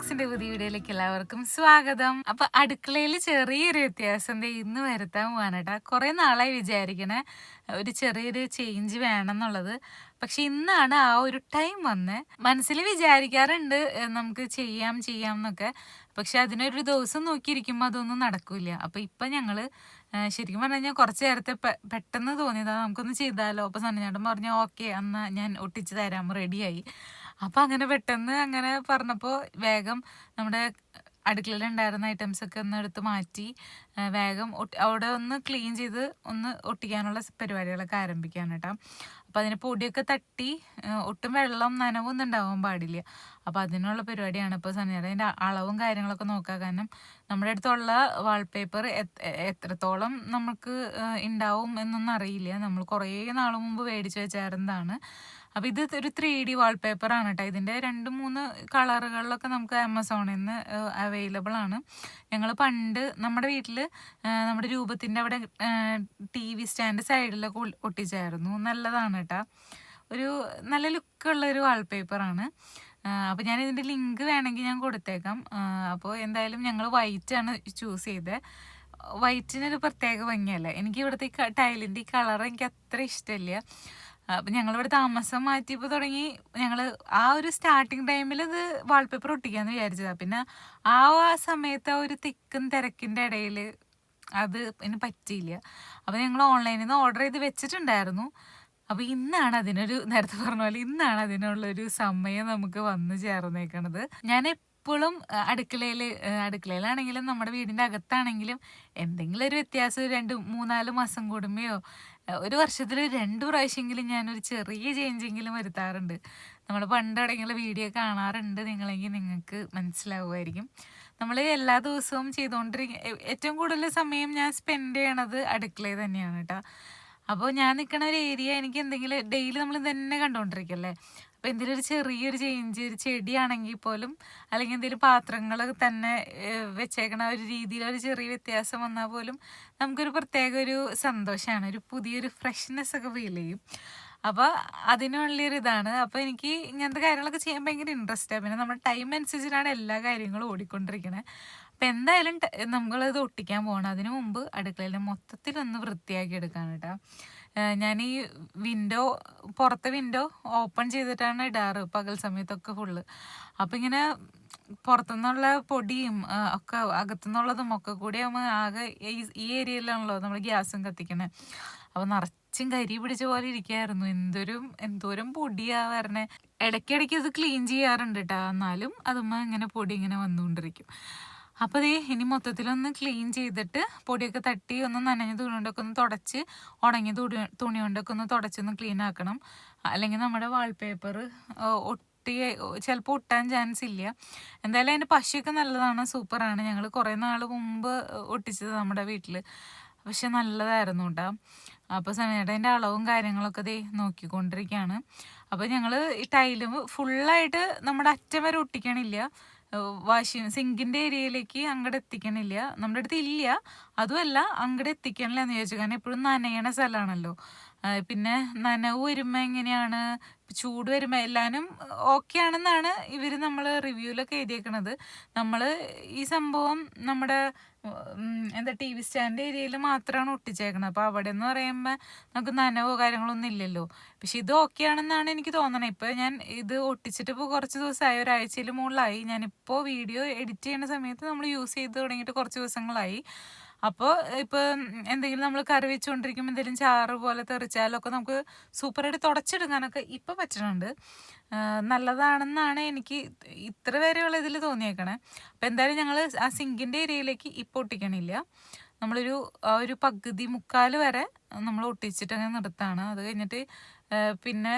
വ്ളോഗ്സിന്റെ പുതിയ വീഡിയോയിലേക്ക് എല്ലാവർക്കും സ്വാഗതം. അപ്പൊ അടുക്കളയിൽ ചെറിയൊരു വ്യത്യാസം ഇന്ന് വരുത്താൻ പോവാനട്ടാ കുറെ നാളായി വിചാരിക്കണേ ഒരു ചെറിയൊരു ചേഞ്ച് വേണം എന്നുള്ളത് പക്ഷെ ഇന്നാണ് ആ ഒരു ടൈം വന്ന്. മനസ്സിൽ വിചാരിക്കാറുണ്ട് നമുക്ക് ചെയ്യാം ചെയ്യാം എന്നൊക്കെ. പക്ഷെ അതിനൊരു ദിവസം നോക്കിയിരിക്കുമ്പോൾ അതൊന്നും നടക്കൂല അപ്പൊ ഇപ്പൊ ഞങ്ങൾ ശരിക്കും പറഞ്ഞു കഴിഞ്ഞാൽ കുറച്ച് നേരത്തെ പെട്ടെന്ന് തോന്നിയതാ. നമുക്കൊന്ന് ചെയ്താലോ? അപ്പൊ സന്നചേട്ടൻ പറഞ്ഞു ഓക്കെ എന്നാ ഞാൻ ഒട്ടിച്ച് തരാം. റെഡിയായി അപ്പൊ അങ്ങനെ പെട്ടെന്ന് അങ്ങനെ പറഞ്ഞപ്പോ വേഗം നമ്മുടെ അടുക്കളയിൽ ഉണ്ടായിരുന്ന ഐറ്റംസ് ഒക്കെ ഒന്ന് എടുത്ത് മാറ്റി വേഗം അവിടെ ഒന്ന് ക്ലീൻ ചെയ്ത് ഒന്ന് ഒട്ടിക്കാനുള്ള പരിപാടികളൊക്കെ ആരംഭിക്കാൻ കേട്ടോ. അപ്പൊ അതിന് പൊടിയൊക്കെ തട്ടി ഒട്ടും വെള്ളം നനവൊന്നും ഉണ്ടാവാൻ പാടില്ല. അപ്പൊ അതിനുള്ള പരിപാടിയാണ് ഇപ്പൊ സന്നിയുടെ അതിന്റെ അളവും കാര്യങ്ങളൊക്കെ നോക്കുക കാരണം നമ്മുടെ അടുത്തുള്ള വാൾപേപ്പർ എത്രത്തോളം നമുക്ക് ഉണ്ടാവും എന്നൊന്നും അറിയില്ല. നമ്മൾ കുറേ നാൾ മുമ്പ് മേടിച്ചു വെച്ചായിരുന്നതാണ്. അപ്പൊ ഇത് ഒരു ത്രീ ഡി വാൾപേപ്പർ ആണ് കേട്ടോ ഇതിന്റെ രണ്ട് മൂന്ന് കളറുകളിലൊക്കെ നമുക്ക് ആമസോണിൽ നിന്ന് അവൈലബിൾ ആണ്. ഞങ്ങൾ പണ്ട് നമ്മുടെ വീട്ടിൽ നമ്മുടെ രൂപത്തിന്റെ അവിടെ ടി വി സ്റ്റാൻഡ് സൈഡിലൊക്കെ ഒട്ടിച്ചായിരുന്നു. നല്ലതാണ് കേട്ടോ ഒരു നല്ല ലുക്കുള്ള ഒരു വാൾപേപ്പർ ആണ്. അപ്പോൾ ഞാൻ ഇതിന്റെ ലിങ്ക് വേണമെങ്കിൽ ഞാൻ കൊടുത്തേക്കാം. അപ്പോൾ എന്തായാലും ഞങ്ങൾ വൈറ്റ് ആണ് ചൂസ് ചെയ്തത് വൈറ്റിനൊരു പ്രത്യേക ഭംഗിയല്ലേ? എനിക്ക് ഇവിടുത്തെ ഈ ടൈലിന്റെ ഈ കളർ എനിക്ക് അത്ര ഇഷ്ടമില്ല. അപ്പം ഞങ്ങളിവിടെ താമസം മാറ്റിയപ്പോൾ തുടങ്ങി ഞങ്ങൾ ആ ഒരു സ്റ്റാർട്ടിങ് ടൈമിൽ ഇത് വാൾപേപ്പർ ഒട്ടിക്കാന്ന് വിചാരിച്ചതാ. പിന്നെ ആ ആ സമയത്ത് ആ ഒരു തിക്കും തിരക്കിന്റെ ഇടയിൽ അത് ഇനി പറ്റിയില്ല. അപ്പം ഞങ്ങൾ ഓൺലൈനിൽ നിന്ന് ഓർഡർ ചെയ്ത് വെച്ചിട്ടുണ്ടായിരുന്നു. അപ്പോൾ ഇന്നാണ് അതിനൊരു നേരത്തെ പറഞ്ഞ പോലെ ഇന്നാണ് അതിനുള്ളൊരു സമയം നമുക്ക് വന്നു ചേർന്നേക്കണത്. ഞാൻ എപ്പോഴും അടുക്കളയിൽ അടുക്കളയിലാണെങ്കിലും നമ്മുടെ വീടിന്റെ അകത്താണെങ്കിലും എന്തെങ്കിലും ഒരു വ്യത്യാസം രണ്ട് മൂന്നാൽ മാസം കൂടുമ്പോയോ ഒരു വർഷത്തിൽ രണ്ട് പ്രാവശ്യമെങ്കിലും ഞാനൊരു ചെറിയ ചേഞ്ചെങ്കിലും വരുത്താറുണ്ട്. നമ്മൾ പണ്ട് എവിടെയെങ്കിലും വീഡിയോ കാണാറുണ്ട് നിങ്ങളെങ്കിൽ നിങ്ങൾക്ക് മനസ്സിലാവുമായിരിക്കും. നമ്മൾ എല്ലാ ദിവസവും ചെയ്തുകൊണ്ടിരിക്കും ഏറ്റവും കൂടുതൽ സമയം ഞാൻ സ്പെൻഡ് ചെയ്യണത് അടുക്കളയിൽ തന്നെയാണ് കേട്ടോ അപ്പോൾ ഞാൻ നിൽക്കുന്ന ഒരു ഏരിയ എനിക്ക് എന്തെങ്കിലും ഡെയിലി നമ്മൾ തന്നെ കണ്ടുകൊണ്ടിരിക്കല്ലേ അപ്പോൾ എന്തെങ്കിലും ഒരു ചെറിയൊരു ചേഞ്ച് ഒരു ചെടിയാണെങ്കിൽ പോലും അല്ലെങ്കിൽ എന്തെങ്കിലും പാത്രങ്ങൾ തന്നെ വെച്ചേക്കണ ഒരു രീതിയിൽ ഒരു ചെറിയ വ്യത്യാസം വന്നാൽ പോലും നമുക്കൊരു പ്രത്യേക ഒരു സന്തോഷമാണ്. ഒരു പുതിയൊരു ഫ്രഷ്നെസ് ഒക്കെ ഫീൽ ചെയ്യും. അപ്പോൾ അതിനുള്ളൊരു ഇതാണ്. അപ്പോൾ എനിക്ക് ഇങ്ങനത്തെ കാര്യങ്ങളൊക്കെ ചെയ്യാൻ ഭയങ്കര ഇൻട്രസ്റ്റാണ് പിന്നെ നമ്മുടെ ടൈം അനുസരിച്ചിട്ടാണ് എല്ലാ കാര്യങ്ങളും ഓടിക്കൊണ്ടിരിക്കുന്നത് അപ്പം എന്തായാലും നമ്മളത് ഒട്ടിക്കാൻ പോകണം. അതിനു മുമ്പ് അടുക്കളയിൽ മൊത്തത്തിലൊന്ന് വൃത്തിയാക്കി എടുക്കാൻ കേട്ടോ ഞാൻ ഈ വിൻഡോ പുറത്തെ വിൻഡോ ഓപ്പൺ ചെയ്തിട്ടാണ് ഇടാറ് പകൽ സമയത്തൊക്കെ ഫുള്ള് അപ്പം ഇങ്ങനെ പുറത്തുനിന്നുള്ള പൊടിയും ഒക്കെ അകത്തുനിന്നുള്ളതും ഒക്കെ കൂടി ആകുമ്പോൾ ആകെ ഈ- ഏരിയയിലാണല്ലോ നമ്മൾ ഗ്യാസും കത്തിക്കണേ. അപ്പോൾ നിറച്ചും കരി പിടിച്ച പോലെ ഇരിക്കുകയായിരുന്നു എന്തൊരു എന്തോരം പൊടിയാ വരണേ. ഇടയ്ക്കിടയ്ക്ക് ഇത് ക്ലീൻ ചെയ്യാറുണ്ട് കേട്ടോ എന്നാലും അതുമ്മ ഇങ്ങനെ പൊടി ഇങ്ങനെ വന്നുകൊണ്ടിരിക്കും. അപ്പോൾ ദേ ഇനി മൊത്തത്തിലൊന്ന് ക്ലീൻ ചെയ്തിട്ട് പൊടിയൊക്കെ തട്ടി ഒന്ന് നനഞ്ഞ തുണി കൊണ്ടൊക്കെ ഒന്ന് തുടച്ച് ഉണങ്ങിയ തുണി തുണി കൊണ്ടൊക്കെ ഒന്ന് തുടച്ചൊന്ന് ക്ലീൻ ആക്കണം. അല്ലെങ്കിൽ നമ്മുടെ വാൾപേപ്പർ ഒട്ടി ചിലപ്പോൾ ഒട്ടാൻ ചാൻസ് ഇല്ല. എന്തായാലും അതിന്റെ പശയൊക്കെ നല്ലതാണ് സൂപ്പറാണ്. ഞങ്ങൾ കുറേ നാൾ മുമ്പ് ഒട്ടിച്ചത് നമ്മുടെ വീട്ടിൽ പക്ഷെ നല്ലതായിരുന്നു കേട്ടോ അപ്പോൾ സമയത്തിന്റെ അളവും കാര്യങ്ങളൊക്കെ ദേ നോക്കിക്കൊണ്ടിരിക്കുകയാണ് അപ്പോൾ ഞങ്ങൾ ഈ ടൈലും ഫുള്ളായിട്ട് നമ്മുടെ അറ്റം വരെ ഒട്ടിക്കണില്ല. വാഷിംഗ് സിങ്കിന്റെ ഏരിയയിലേക്ക് അങ്ങോട്ട് എത്തിക്കണില്ല. നമ്മുടെ അടുത്ത് ഇല്ല. അതുമല്ല അങ്ങോട്ട് എത്തിക്കണില്ല എന്ന് ചോദിച്ചു കാരണം എപ്പോഴും നനയണ സ്ഥലമാണല്ലോ. പിന്നെ നനവ് വരുമ്പോൾ എങ്ങനെയാണ്? ചൂട് വരുമ്പോൾ എല്ലാനും ഓക്കെ ആണെന്നാണ് ഇവർ നമ്മൾ റിവ്യൂലൊക്കെ എഴുതിയേക്കണത്. നമ്മൾ ഈ സംഭവം നമ്മുടെ എന്താ ടി വി സ്റ്റാൻഡ് ഏരിയയിൽ മാത്രമാണ് ഒട്ടിച്ചേക്കണത്. അപ്പോൾ അവിടെ എന്ന് പറയുമ്പോൾ നമുക്ക് നനവോ കാര്യങ്ങളൊന്നും ഇല്ലല്ലോ. പക്ഷെ ഇത് ഓക്കെ ആണെന്നാണ് എനിക്ക് തോന്നണത് ഇപ്പോൾ ഞാൻ ഇത് ഒട്ടിച്ചിട്ട് ഇപ്പോൾ കുറച്ച് ദിവസമായി ഒരാഴ്ചയിൽ മുകളിലായി. ഞാനിപ്പോൾ വീഡിയോ എഡിറ്റ് ചെയ്യുന്ന സമയത്ത് നമ്മൾ യൂസ് ചെയ്ത് തുടങ്ങിയിട്ട് കുറച്ച് ദിവസങ്ങളായി. അപ്പോൾ ഇപ്പോൾ എന്തെങ്കിലും നമ്മൾ കറി വെച്ചുകൊണ്ടിരിക്കുമ്പോൾ എന്തെങ്കിലും ചാറ് പോലെ തെറിച്ചാലൊക്കെ നമുക്ക് സൂപ്പറായിട്ട് തുടച്ചെടുക്കാനൊക്കെ ഇപ്പോൾ പറ്റുന്നുണ്ട്. നല്ലതാണെന്നാണ് എനിക്ക് ഇത്ര വരെയുള്ള ഇതിൽ തോന്നിയേക്കണേ. അപ്പം എന്തായാലും ഞങ്ങൾ ആ സിങ്കിന്റെ ഏരിയയിലേക്ക് ഇപ്പോൾ ഒട്ടിക്കണില്ല. നമ്മളൊരു ഒരു പകുതി മുക്കാൽ വരെ നമ്മൾ ഒട്ടിച്ചിട്ട് അങ്ങനെ നിർത്താണ്. അത് കഴിഞ്ഞിട്ട് പിന്നെ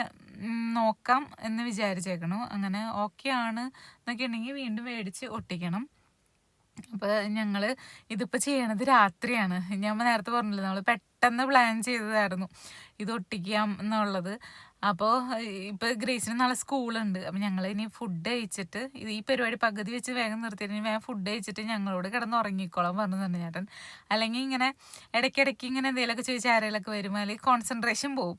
നോക്കാം എന്ന് വിചാരിച്ചേക്കണു. അങ്ങനെ ഓക്കെ ആണ് എന്നൊക്കെ ഉണ്ടെങ്കിൽ വീണ്ടും മേടിച്ച് ഒട്ടിക്കണം. അപ്പോൾ ഞങ്ങൾ ഇതിപ്പോൾ ചെയ്യണത് രാത്രിയാണ്. ഞാൻ നേരത്തെ പറഞ്ഞില്ല നമ്മൾ പെട്ടെന്ന് പ്ലാൻ ചെയ്തതായിരുന്നു. ഇത് ഒട്ടിക്കാം എന്നുള്ളത്. അപ്പോൾ ഇപ്പോൾ ഗ്രേസിന് നാളെ സ്കൂളുണ്ട്. അപ്പോൾ ഞങ്ങൾ ഇനി ഫുഡ് കഴിച്ചിട്ട് ഈ പരിപാടി പകുതി വെച്ച് വേഗം നിർത്തിയിട്ട് ഇനി വേഗം ഫുഡ് കഴിച്ചിട്ട് ഞങ്ങളോട് കിടന്ന് ഉറങ്ങിക്കോളാം പറഞ്ഞു തന്നെ ചേട്ടൻ. അല്ലെങ്കിൽ ഇങ്ങനെ ഇടയ്ക്കിടയ്ക്ക് ഇങ്ങനെ എന്തെങ്കിലുമൊക്കെ ചോദിച്ചാൽ ആരെങ്കിലൊക്കെ വരുമ്പോൾ അല്ലെങ്കിൽ കോൺസെൻട്രേഷൻ പോവും.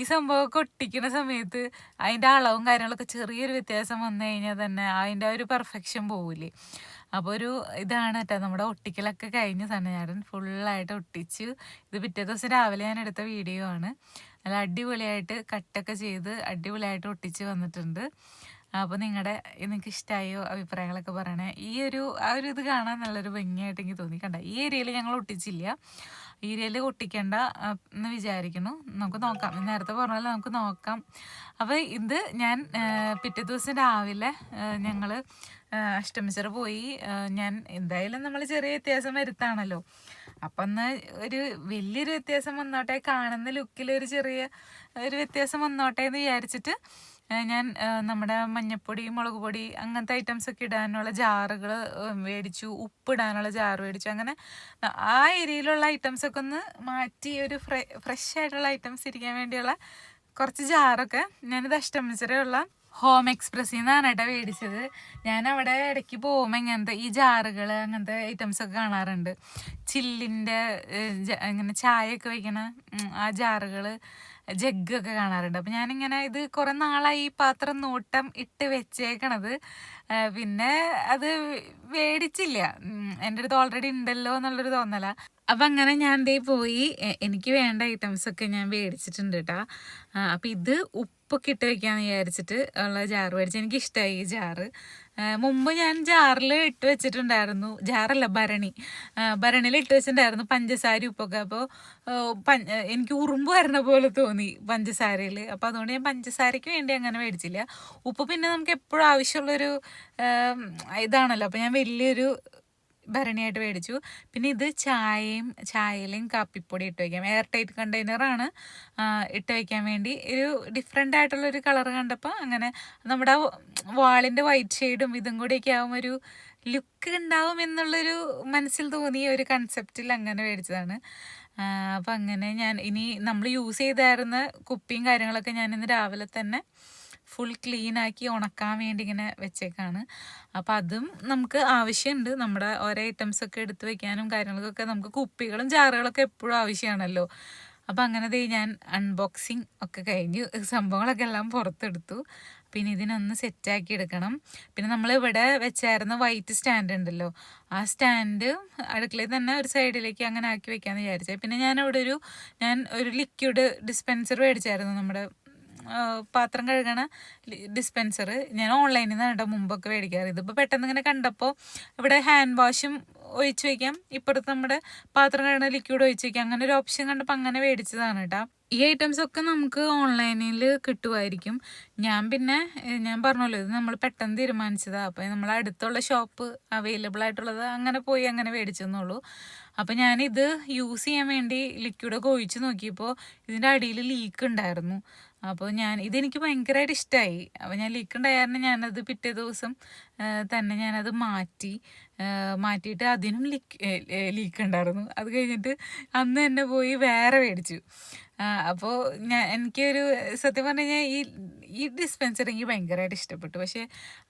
ഈ സംഭവമൊക്കെ ഒട്ടിക്കുന്ന സമയത്ത് അതിന്റെ അളവും കാര്യങ്ങളൊക്കെ ചെറിയൊരു വ്യത്യാസം വന്നു കഴിഞ്ഞാൽ തന്നെ അതിന്റെ ഒരു പെർഫെക്ഷൻ പോവില്ലേ അപ്പോൾ ഒരു ഇതാണ് കേട്ടോ നമ്മുടെ ഒട്ടിക്കലൊക്കെ കഴിഞ്ഞ് സണ്ണചാടൻ ഫുള്ളായിട്ട് ഒട്ടിച്ചു ഇത് പിറ്റേ ദിവസം രാവിലെ ഞാൻ എടുത്ത വീഡിയോ ആണ്. നല്ല അടിപൊളിയായിട്ട് കട്ടൊക്കെ ചെയ്ത് അടിപൊളിയായിട്ട് ഒട്ടിച്ച് വന്നിട്ടുണ്ട്. അപ്പോൾ നിങ്ങളുടെ നിങ്ങൾക്ക് ഇഷ്ടമായോ അഭിപ്രായങ്ങളൊക്കെ പറയണേ. ഈ ഒരു ആ ഒരു ഇത് കാണാൻ നല്ലൊരു ഭംഗിയായിട്ട് എനിക്ക് തോന്നി. കണ്ട? ഈ ഏരിയയിൽ ഞങ്ങൾ ഒട്ടിച്ചില്ല. ഈ ഏരിയയിൽ ഒട്ടിക്കേണ്ട എന്ന് വിചാരിക്കുന്നു. നമുക്ക് നോക്കാം. നേരത്തെ പറഞ്ഞ പോലെ നമുക്ക് നോക്കാം. അപ്പോൾ ഇത് ഞാൻ പിറ്റേ ദിവസം രാവിലെ ഞങ്ങൾ അഷ്ടമിച്ചർ പോയി. ഞാൻ എന്തായാലും നമ്മൾ ചെറിയ വ്യത്യാസം വരുത്താണല്ലോ. അപ്പം എന്നാൽ ഒരു വലിയൊരു വ്യത്യാസം വന്നോട്ടെ കാണുന്ന ലുക്കിൽ ഒരു ചെറിയ ഒരു വ്യത്യാസം വന്നോട്ടെ എന്ന് വിചാരിച്ചിട്ട് ഞാൻ നമ്മുടെ മഞ്ഞപ്പൊടി മുളക് പൊടി അങ്ങനത്തെ ഐറ്റംസ് ഒക്കെ ഇടാനുള്ള ജാറുകൾ മേടിച്ചു ഉപ്പ് ഇടാനുള്ള ജാറ് മേടിച്ചു അങ്ങനെ ആ ഏരിയയിലുള്ള ഐറ്റംസ് ഒക്കെ ഒന്ന് മാറ്റി ഒരു ഫ്രഷ് ആയിട്ടുള്ള ഐറ്റംസ് ഇരിക്കാൻ വേണ്ടിയുള്ള കുറച്ച് ജാറൊക്കെ ഞാനിത് അഷ്ടമിച്ചിറയുള്ള ഹോം എക്സ്പ്രസ്സിൽ നിന്നാണ് കേട്ടോ മേടിച്ചത് ഞാൻ അവിടെ ഇടയ്ക്ക് പോകുമ്പോൾ ഇങ്ങനത്തെ ഈ ജാറുകൾ അങ്ങനത്തെ ഐറ്റംസ് ഒക്കെ കാണാറുണ്ട്. ചില്ലിന്റെ ഇങ്ങനെ ചായയൊക്കെ വയ്ക്കണ ആ ജാറുകൾ ജഗ്ഗൊക്കെ കാണാറുണ്ട്. അപ്പം ഞാനിങ്ങനെ ഇത് കുറേ നാളായി ഈ പാത്രം നോട്ടം ഇട്ട് വെച്ചേക്കണത്. പിന്നെ അത് മേടിച്ചില്ല എന്റെ അടുത്ത് ഓൾറെഡി ഉണ്ടല്ലോ എന്നുള്ളൊരു തോന്നല. അപ്പം അങ്ങനെ ഞാൻ ദേ പോയി. എനിക്ക് വേണ്ട ഐറ്റംസൊക്കെ ഞാൻ മേടിച്ചിട്ടുണ്ട് കേട്ടോ അപ്പം ഇത് ഉപ്പൊക്കെ ഇട്ട് വെക്കാന്ന് വിചാരിച്ചിട്ട് ഉള്ള ജാറ് മേടിച്ചു എനിക്ക് ഇഷ്ടമായി ഈ ജാറ്. മുമ്പ് ഞാൻ ജാറിൽ ഇട്ട് വെച്ചിട്ടുണ്ടായിരുന്നു. ജാറല്ല ഭരണി. ഭരണിയിൽ ഇട്ട് വെച്ചിട്ടുണ്ടായിരുന്നു പഞ്ചസാര ഉപ്പൊക്കെ. അപ്പോൾ എനിക്ക് ഉറുമ്പ് വരണ പോലെ തോന്നി പഞ്ചസാരയിൽ അപ്പോൾ അതുകൊണ്ട് ഞാൻ പഞ്ചസാരയ്ക്ക് വേണ്ടി അങ്ങനെ മേടിച്ചില്ല. ഉപ്പ് പിന്നെ നമുക്ക് എപ്പോഴും ആവശ്യമുള്ളൊരു ഇതാണല്ലോ. അപ്പോൾ ഞാൻ വലിയൊരു ഭരണിയായിട്ട് മേടിച്ചു. പിന്നെ ഇത് ചായയും ചായയിലും കാപ്പിപ്പൊടി ഇട്ട് വയ്ക്കാം എയർ ടൈറ്റ് കണ്ടെയ്നറാണ് ഇട്ട് വയ്ക്കാൻ വേണ്ടി ഒരു ഡിഫറെന്റ് ആയിട്ടുള്ളൊരു കളർ കണ്ടപ്പോൾ അങ്ങനെ നമ്മുടെ വാളിന്റെ വൈറ്റ് ഷെയ്ഡും ഇതും കൂടിയൊക്കെ ആവും ഒരു ലുക്ക് ഉണ്ടാവും എന്നുള്ളൊരു മനസ്സിൽ തോന്നിയ ഒരു കൺസെപ്റ്റിൽ അങ്ങനെ മേടിച്ചതാണ്. അപ്പം അങ്ങനെ ഞാൻ ഇനി നമ്മൾ യൂസ് ചെയ്തായിരുന്ന കുപ്പിയും കാര്യങ്ങളൊക്കെ ഞാൻ ഇന്ന് രാവിലെ തന്നെ ഫുൾ ക്ലീനാക്കി ഉണക്കാൻ വേണ്ടി ഇങ്ങനെ വെച്ചേക്കാണ്. അപ്പോൾ അതും നമുക്ക് ആവശ്യമുണ്ട് നമ്മുടെ ഓരോ ഐറ്റംസ് ഒക്കെ എടുത്ത് വെക്കാനും കാര്യങ്ങൾക്കൊക്കെ നമുക്ക് കുപ്പികളും ജാറുകളൊക്കെ എപ്പോഴും ആവശ്യമാണല്ലോ അപ്പോൾ അങ്ങനെ ദേ ഞാൻ അൺബോക്സിങ് ഒക്കെ കഴിഞ്ഞു. സംഭവങ്ങളൊക്കെ എല്ലാം പുറത്തെടുത്തു. പിന്നെ ഇതിനൊന്ന് സെറ്റാക്കി എടുക്കണം. പിന്നെ നമ്മൾ ഇവിടെ വെച്ചായിരുന്ന വൈറ്റ് സ്റ്റാൻഡ് ഉണ്ടല്ലോ. ആ സ്റ്റാൻഡ് അടുക്കളയിൽ തന്നെ ഒരു സൈഡിലേക്ക് അങ്ങനെ ആക്കി വെക്കാമെന്ന് വിചാരിച്ചത് പിന്നെ ഞാൻ അവിടെ ഒരു ഞാൻ ഒരു ലിക്വിഡ് ഡിസ്പെൻസർ മേടിച്ചായിരുന്നു നമ്മുടെ പാത്രം കഴുകണ ഡിസ്പെൻസർ ഞാൻ ഓൺലൈനിൽ നിന്നാണ് കേട്ടോ മുമ്പൊക്കെ മേടിക്കാറ്. ഇതിപ്പോൾ പെട്ടെന്ന് ഇങ്ങനെ കണ്ടപ്പോൾ ഇവിടെ ഹാൻഡ് വാഷും ഒഴിച്ച് വയ്ക്കാം ഇപ്പുറത്ത് നമ്മുടെ പാത്രം കഴുകണ ലിക്വിഡ് ഒഴിച്ച് വയ്ക്കാം അങ്ങനെ ഒരു ഓപ്ഷൻ കണ്ടപ്പോൾ അങ്ങനെ മേടിച്ചതാണ് കേട്ടോ ഈ ഐറ്റംസ് ഒക്കെ നമുക്ക് ഓൺലൈനിൽ കിട്ടുമായിരിക്കും ഞാൻ പിന്നെ ഞാൻ പറഞ്ഞല്ലോ ഇത് നമ്മൾ പെട്ടെന്ന് തീരുമാനിച്ചതാണ് അപ്പോൾ നമ്മൾ അടുത്തുള്ള ഷോപ്പ് അവൈലബിൾ ആയിട്ടുള്ളത് അങ്ങനെ പോയി അങ്ങനെ മേടിച്ചെന്നുള്ളൂ അപ്പോൾ ഞാനിത് യൂസ് ചെയ്യാൻ വേണ്ടി ലിക്വിഡൊക്കെ ഒഴിച്ച് നോക്കിയപ്പോൾ ഇതിന്റെ അടിയിൽ ലീക്ക് ഉണ്ടായിരുന്നു. അപ്പോൾ ഞാൻ ഇതെനിക്ക് ഭയങ്കരമായിട്ട് ഇഷ്ടമായി അപ്പോൾ ഞാൻ ലീക്ക് ഉണ്ടായ കാരണം ഞാനത് പിറ്റേ ദിവസം തന്നെ ഞാനത് മാറ്റി മാറ്റിയിട്ട് അതിനും ലീക്ക് ലീക്ക് ഉണ്ടായിരുന്നു അത് കഴിഞ്ഞിട്ട് അന്ന് തന്നെ പോയി വേറെ മേടിച്ചു. അപ്പോൾ ഞാൻ എനിക്കൊരു സത്യം പറഞ്ഞു കഴിഞ്ഞാൽ ഈ ഈ ഡിസ്പെൻസർ എനിക്ക് ഭയങ്കരമായിട്ട് ഇഷ്ടപ്പെട്ടു. പക്ഷേ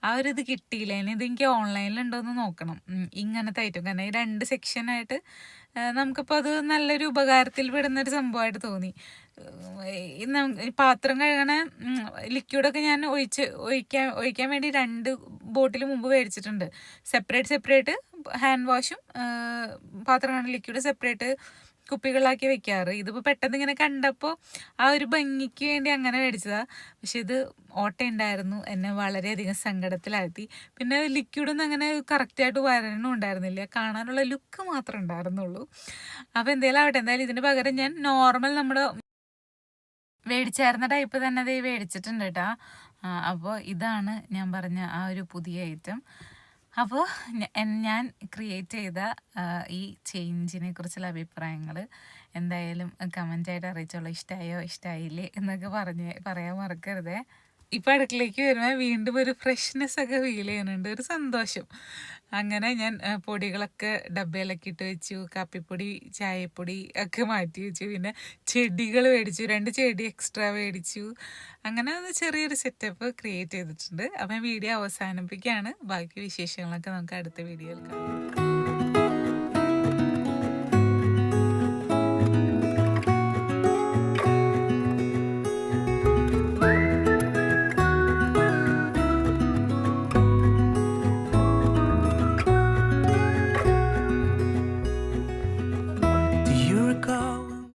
ആ ഒരു ഇത് കിട്ടിയില്ല. ഇനി ഇത് എനിക്ക് ഓൺലൈനിൽ ഉണ്ടോയെന്ന് നോക്കണം. ഇങ്ങനത്തെ ഐറ്റം കാരണം ഈ രണ്ട് സെക്ഷനായിട്ട് നമുക്കിപ്പോൾ അത് നല്ലൊരു ഉപകാരത്തിൽ പെടുന്നൊരു സംഭവമായിട്ട് തോന്നി. പാത്രം കഴുകണ ലിക്വിഡൊക്കെ ഞാൻ ഒഴിച്ച് ഒഴിക്കാൻ ഒഴിക്കാൻ വേണ്ടി രണ്ട് ബോട്ടിൽ മുമ്പ് മേടിച്ചിട്ടുണ്ട്. സെപ്പറേറ്റ് സെപ്പറേറ്റ് ഹാൻഡ് വാഷും പാത്രം കഴുകണ ലിക്വിഡ് സെപ്പറേറ്റ് കുപ്പികളാക്കി വെക്കാറ്. ഇതിപ്പോൾ പെട്ടെന്ന് ഇങ്ങനെ കണ്ടപ്പോൾ ആ ഒരു ഭംഗിക്ക് വേണ്ടി അങ്ങനെ മേടിച്ചതാ. പക്ഷെ ഇത് ഓട്ട ഉണ്ടായിരുന്നു. എന്നെ വളരെയധികം സങ്കടത്തിലാഴ്ത്തി. പിന്നെ ലിക്വിഡൊന്നും അങ്ങനെ കറക്റ്റായിട്ട് വരണം ഉണ്ടായിരുന്നില്ല. കാണാനുള്ള ലുക്ക് മാത്രമേ ഉണ്ടായിരുന്നുള്ളൂ. അപ്പോൾ എന്തായാലും ആവട്ടെ. എന്തായാലും ഇതിന് പകരം ഞാൻ നോർമൽ നമ്മുടെ മേടിച്ചായിരുന്ന ടൈപ്പ് തന്നെ അത് മേടിച്ചിട്ടുണ്ട് കേട്ടോ അപ്പോൾ ഇതാണ് ഞാൻ പറഞ്ഞ ആ ഒരു പുതിയ ഐറ്റം അപ്പോൾ ഞാൻ ക്രിയേറ്റ് ചെയ്ത ഈ ചേഞ്ചിനെ കുറിച്ചുള്ള അഭിപ്രായങ്ങൾ എന്തായാലും കമന്റായിട്ട് അറിയിച്ചോളൂ. ഇഷ്ടമായോ ഇഷ്ടമായില്ലേ എന്നൊക്കെ പറഞ്ഞ് പറയാൻ മറക്കരുതേ. ഇപ്പം അടുക്കളയ്ക്ക് വരുമ്പോൾ വീണ്ടും ഒരു ഫ്രഷ്നെസ് ഒക്കെ ഫീൽ ചെയ്യുന്നുണ്ട്. ഒരു സന്തോഷം. അങ്ങനെ ഞാൻ പൊടികളൊക്കെ ഡബ്ബയിലൊക്കെ ഇട്ട് വെച്ചു. കാപ്പിപ്പൊടി ചായപ്പൊടി ഒക്കെ മാറ്റി വെച്ചു. പിന്നെ ചെടികൾ മേടിച്ചു. രണ്ട് ചെടി എക്സ്ട്രാ മേടിച്ചു. അങ്ങനെ ചെറിയൊരു സെറ്റപ്പ് ക്രിയേറ്റ് ചെയ്തിട്ടുണ്ട്. അപ്പം വീഡിയോ അവസാനിപ്പിക്കുകയാണ്. ബാക്കി വിശേഷങ്ങളൊക്കെ നമുക്ക് അടുത്ത വീഡിയോയിൽ കാണാം.